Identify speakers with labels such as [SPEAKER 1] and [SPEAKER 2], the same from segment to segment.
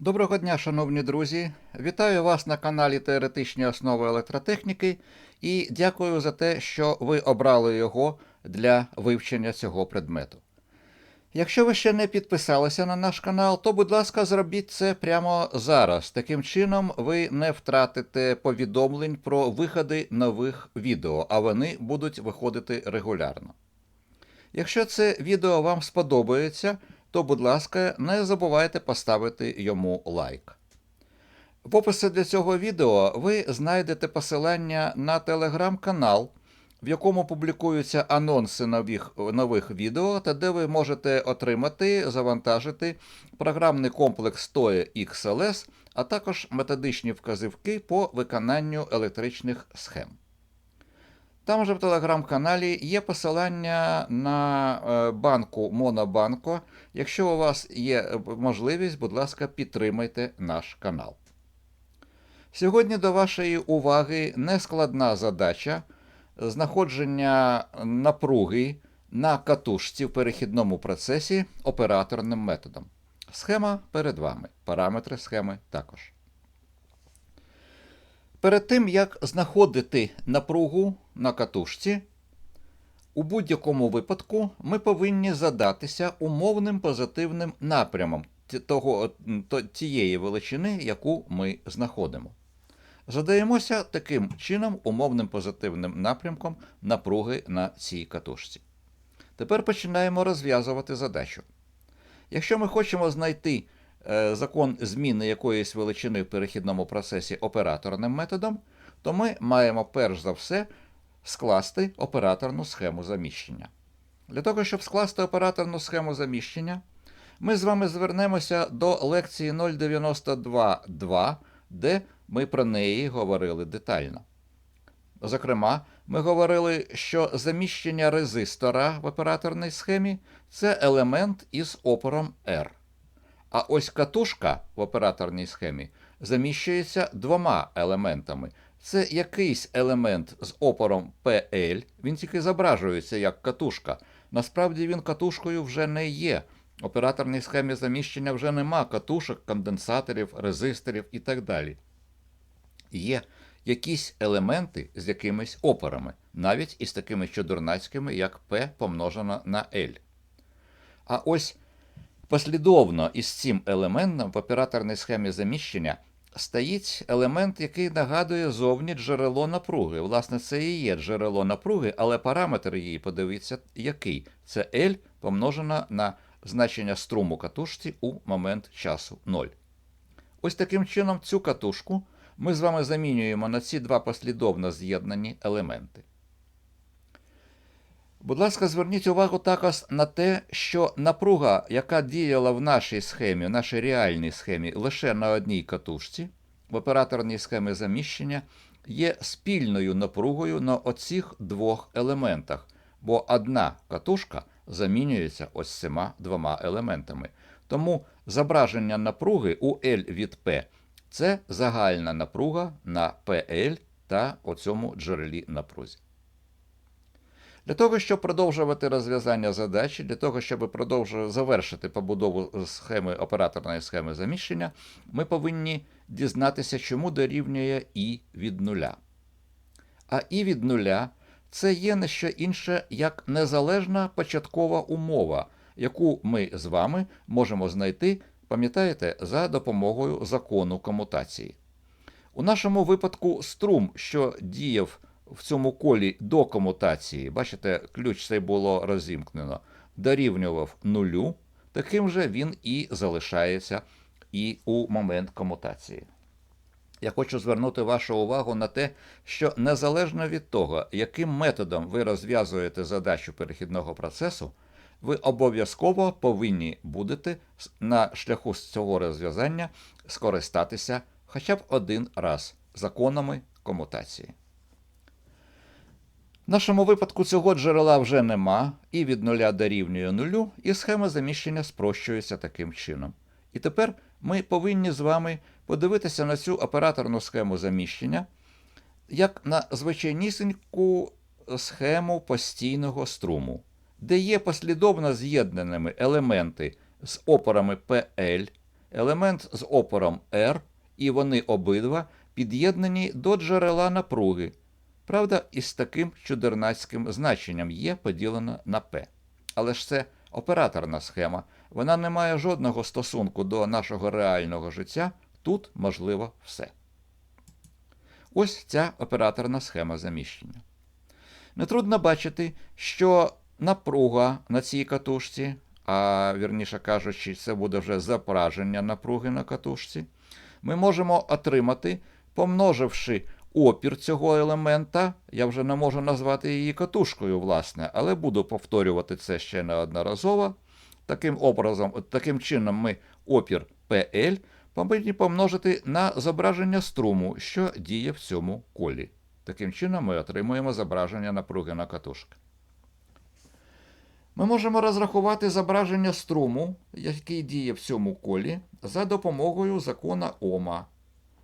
[SPEAKER 1] Доброго дня, шановні друзі! Вітаю вас на каналі Теоретичні основи електротехніки і дякую за те, що ви обрали його для вивчення цього предмету. Якщо ви ще не підписалися на наш канал, то, будь ласка, зробіть це прямо зараз. Таким чином, ви не втратите повідомлень про виходи нових відео, а вони будуть виходити регулярно. Якщо це відео вам сподобається, то, будь ласка, не забувайте поставити йому лайк. В описі для цього відео ви знайдете посилання на телеграм-канал, в якому публікуються анонси нових, нових відео, та де ви можете отримати, завантажити програмний комплекс TOE XLS, а також методичні вказівки по виконанню електричних схем. Там же в телеграм-каналі є посилання на е, банку Монобанко. Якщо у вас є можливість, будь ласка, підтримайте наш канал. Сьогодні до вашої уваги нескладна задача знаходження напруги на катушці в перехідному процесі операторним методом. Схема перед вами, параметри схеми також. Перед тим, як знаходити напругу на катушці, у будь-якому випадку ми повинні задатися умовним позитивним напрямом того, тієї величини, яку ми знаходимо. Задаємося таким чином умовним позитивним напрямком напруги на цій катушці. Тепер починаємо розв'язувати задачу. Якщо ми хочемо знайти е, закон зміни якоїсь величини в перехідному процесі операторним методом, то ми маємо перш за все скласти операторну схему заміщення. Для того, щоб скласти операторну схему заміщення, ми з вами звернемося до лекції 092.2, де ми про неї говорили детально. Зокрема, ми говорили, що заміщення резистора в операторній схемі це елемент із опором R. А ось катушка в операторній схемі заміщується двома елементами. Це якийсь елемент з опором PL, він тільки зображується як катушка. Насправді він катушкою вже не є. В операторній схемі заміщення вже нема катушок, конденсаторів, резисторів і так далі. Є якісь елементи з якимись опорами, навіть із такими чудернацькими, як P помножено на L. А ось послідовно із цим елементом в операторній схемі заміщення стоїть елемент, який нагадує зовні джерело напруги. Власне, це і є джерело напруги, але параметр її, подивіться, який. Це L помножено на значення струму катушці у момент часу 0. Ось таким чином цю катушку ми з вами замінюємо на ці два послідовно з'єднані елементи. Будь ласка, зверніть увагу також на те, що напруга, яка діяла в нашій схемі, в нашій реальній схемі лише на одній катушці, в операторній схемі заміщення, є спільною напругою на оцих двох елементах, бо одна катушка замінюється ось цими двома елементами. Тому зображення напруги у L від P це загальна напруга на PL та оцьому джерелі напрузі. Для того, щоб продовжувати розв'язання задачі, для того, щоб продовжувати завершити побудову схеми операторної схеми заміщення, ми повинні дізнатися, чому дорівнює І від нуля. А І від нуля це є не що інше, як незалежна початкова умова, яку ми з вами можемо знайти, пам'ятаєте, за допомогою закону комутації. У нашому випадку струм, що діяв в цьому колі до комутації, бачите, ключ цей було розімкнено, дорівнював нулю, таким же він і залишається і у момент комутації. Я хочу звернути вашу увагу на те, що незалежно від того, яким методом ви розв'язуєте задачу перехідного процесу, ви обов'язково повинні будете на шляху цього розв'язання скористатися хоча б один раз законами комутації. В нашому випадку цього джерела вже нема, і від нуля дорівнює нулю, і схема заміщення спрощується таким чином. І тепер ми повинні з вами подивитися на цю операторну схему заміщення як на звичайнісіньку схему постійного струму, де є послідовно з'єднаними елементи з опорами PL, елемент з опором R, і вони обидва під'єднані до джерела напруги. Правда, із таким чудернацьким значенням є поділено на P. Але ж це операторна схема, вона не має жодного стосунку до нашого реального життя, тут можливо все. Ось ця операторна схема заміщення. Нетрудно бачити, що напруга на цій катушці, а вірніше кажучи, це буде вже зображення напруги на катушці, ми можемо отримати, помноживши опір цього елемента, я вже не можу назвати її катушкою, власне, але буду повторювати це ще неодноразово. Таким образом, таким чином, ми опір PL повинні помножити на зображення струму, що діє в цьому колі. Таким чином, ми отримуємо зображення напруги на катушки. Ми можемо розрахувати зображення струму, який діє в цьому колі, за допомогою закона Ома,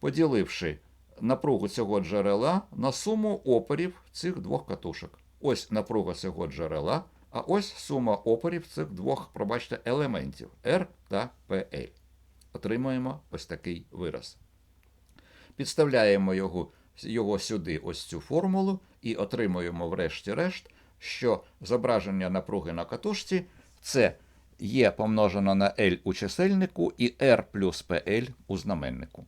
[SPEAKER 1] поділивши напругу цього джерела на суму опорів цих двох катушок. Ось напруга цього джерела, а ось сума опорів цих двох, пробачте, елементів R та PL. Отримуємо ось такий вираз. Підставляємо його, його сюди, ось цю формулу, і отримуємо, врешті-решт, що зображення напруги на катушці це є помножено на L у чисельнику і R плюс PL у знаменнику.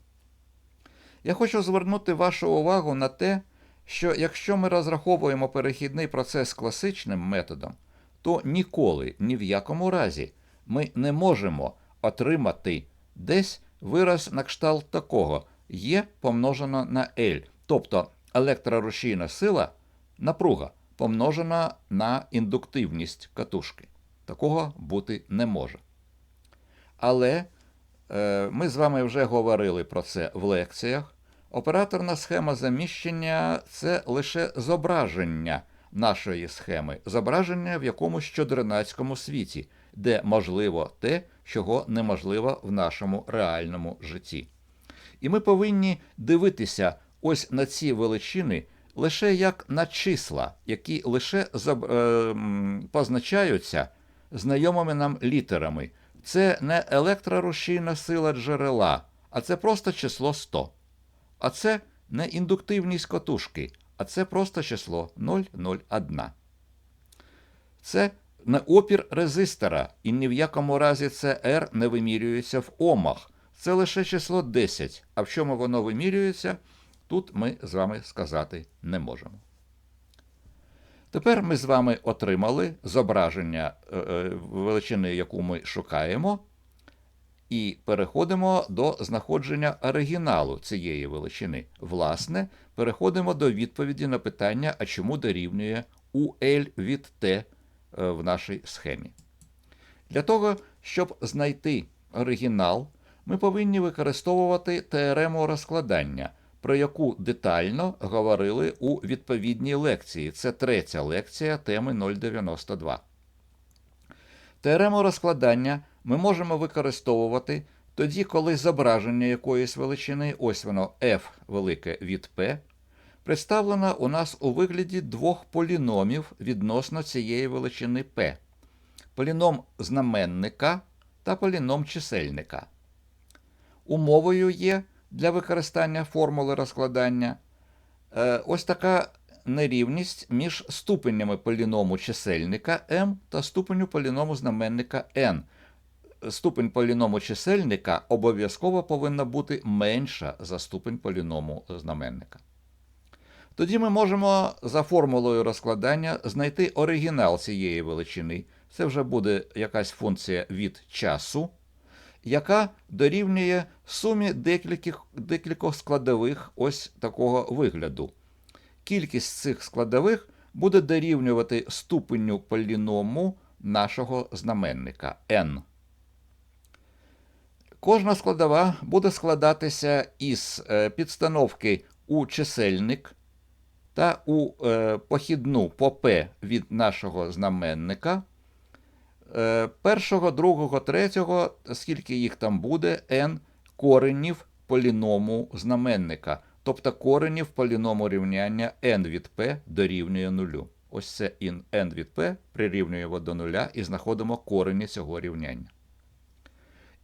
[SPEAKER 1] Я хочу звернути вашу увагу на те, що якщо ми розраховуємо перехідний процес класичним методом, то ніколи, ні в якому разі, ми не можемо отримати десь вираз на кшталт такого є помножено на L, тобто електрорушійна сила, напруга помножена на індуктивність катушки. Такого бути не може. Але е, ми з вами вже говорили про це в лекціях. Операторна схема заміщення це лише зображення нашої схеми, зображення в якомусь чудернацькому світі, де можливо те, чого неможливо в нашому реальному житті. І ми повинні дивитися ось на ці величини лише як на числа, які лише позначаються знайомими нам літерами. Це не електрорушійна сила джерела, а це просто число 100. А це не індуктивність котушки, а це просто число 001. Це не опір резистора, і ні в якому разі це R не вимірюється в омах. Це лише число 10. А в чому воно вимірюється, тут ми з вами сказати не можемо. Тепер ми з вами отримали зображення величини, яку ми шукаємо, і переходимо до знаходження оригіналу цієї величини. Власне, переходимо до відповіді на питання, а чому дорівнює UL від T в нашій схемі. Для того, щоб знайти оригінал, ми повинні використовувати теорему розкладання, про яку детально говорили у відповідній лекції. Це третя лекція теми 092. Теорему розкладання ми можемо використовувати тоді, коли зображення якоїсь величини, ось воно f велике від p, представлено у нас у вигляді двох поліномів відносно цієї величини p. Поліном знаменника та поліном чисельника. Умовою є для використання формули розкладання ось така нерівність між ступенями поліному чисельника m та ступеню поліному знаменника n. Ступень поліному чисельника обов'язково повинна бути менша за ступень поліному знаменника. Тоді ми можемо за формулою розкладання знайти оригінал цієї величини. Це вже буде якась функція від часу, яка дорівнює сумі декількох, декількох складових ось такого вигляду. Кількість цих складових буде дорівнювати ступеню поліному нашого знаменника n. Кожна складова буде складатися із підстановки у чисельник та у похідну по P від нашого знаменника. Першого, другого, третього, скільки їх там буде, n коренів поліному знаменника, тобто коренів поліному рівняння n від p дорівнює нулю. Ось це n від p прирівнюємо до нуля і знаходимо корені цього рівняння.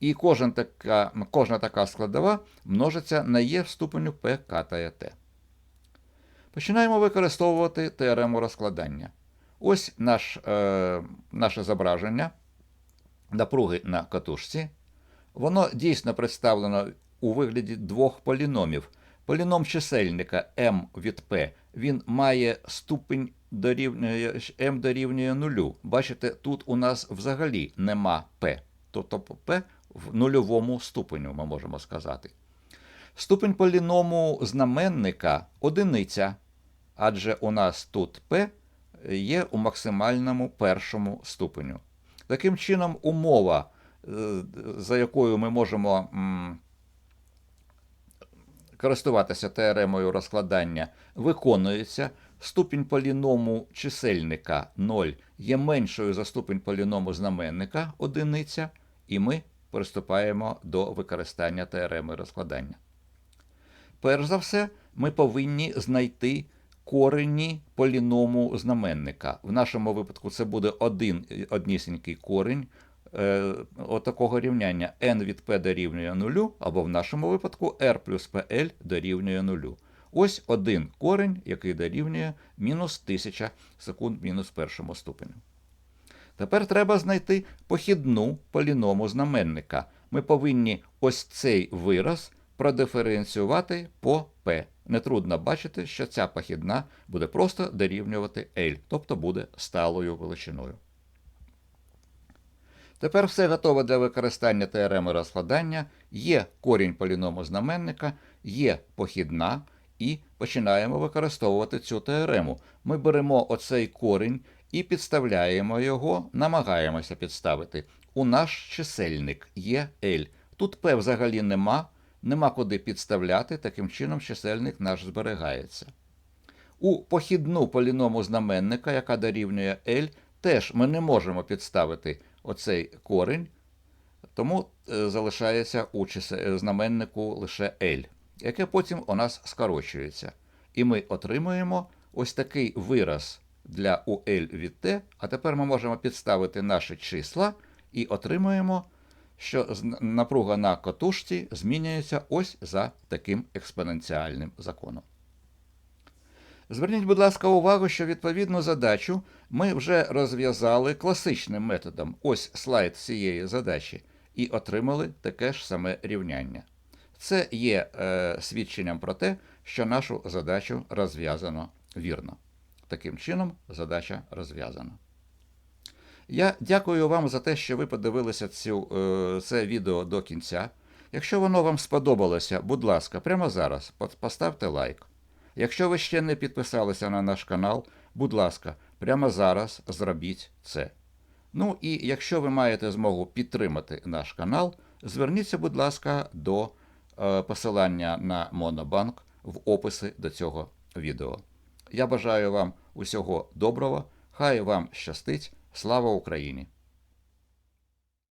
[SPEAKER 1] І кожен така, кожна така складова множиться на Є в ступеню P, та Е, Починаємо використовувати теорему розкладання. Ось наш, е, наше зображення напруги на катушці. Воно дійсно представлено у вигляді двох поліномів. Поліном чисельника m від p, він має ступень дорівнює m дорівнює нулю. Бачите, тут у нас взагалі нема p. Тобто p в нульовому ступеню, ми можемо сказати. Ступень поліному знаменника одиниця, адже у нас тут p є у максимальному першому ступеню. Таким чином, умова, е, за якою ми можемо користуватися теоремою розкладання, виконується. Ступінь поліному чисельника 0 є меншою за ступінь поліному знаменника одиниця, і ми приступаємо до використання теореми розкладання. Перш за все, ми повинні знайти корені поліному знаменника. В нашому випадку це буде один однісінький корінь е, отакого рівняння n від p дорівнює 0, або в нашому випадку r плюс pl дорівнює 0. Ось один корень, який дорівнює мінус 1000 секунд мінус першому ступеню. Тепер треба знайти похідну поліному знаменника. Ми повинні ось цей вираз продиференціювати по p. Нетрудно бачити, що ця похідна буде просто дорівнювати L, тобто буде сталою величиною. Тепер все готове для використання теореми розкладання. Є корінь поліному знаменника, є похідна, і починаємо використовувати цю теорему. Ми беремо оцей корінь і підставляємо його, намагаємося підставити у наш чисельник є L. Тут P взагалі нема, нема куди підставляти, таким чином чисельник наш зберігається. У похідну поліному знаменника, яка дорівнює L, теж ми не можемо підставити оцей корінь, тому е, залишається у знаменнику лише L, яке потім у нас скорочується. І ми отримуємо ось такий вираз для УЛ від T, а тепер ми можемо підставити наші числа і отримуємо, що напруга на катушці змінюється ось за таким експоненціальним законом. Зверніть, будь ласка, увагу, що відповідну задачу ми вже розв'язали класичним методом. Ось слайд цієї задачі, і отримали таке ж саме рівняння. Це є е, свідченням про те, що нашу задачу розв'язано вірно. Таким чином, задача розв'язана. Я дякую вам за те, що ви подивилися цю, е, це відео до кінця. Якщо воно вам сподобалося, будь ласка, прямо зараз поставте лайк. Якщо ви ще не підписалися на наш канал, будь ласка, прямо зараз зробіть це. Ну і якщо ви маєте змогу підтримати наш канал, зверніться, будь ласка, до е, посилання на Монобанк в описі до цього відео. Я бажаю вам усього доброго, хай вам щастить. Слава Україні!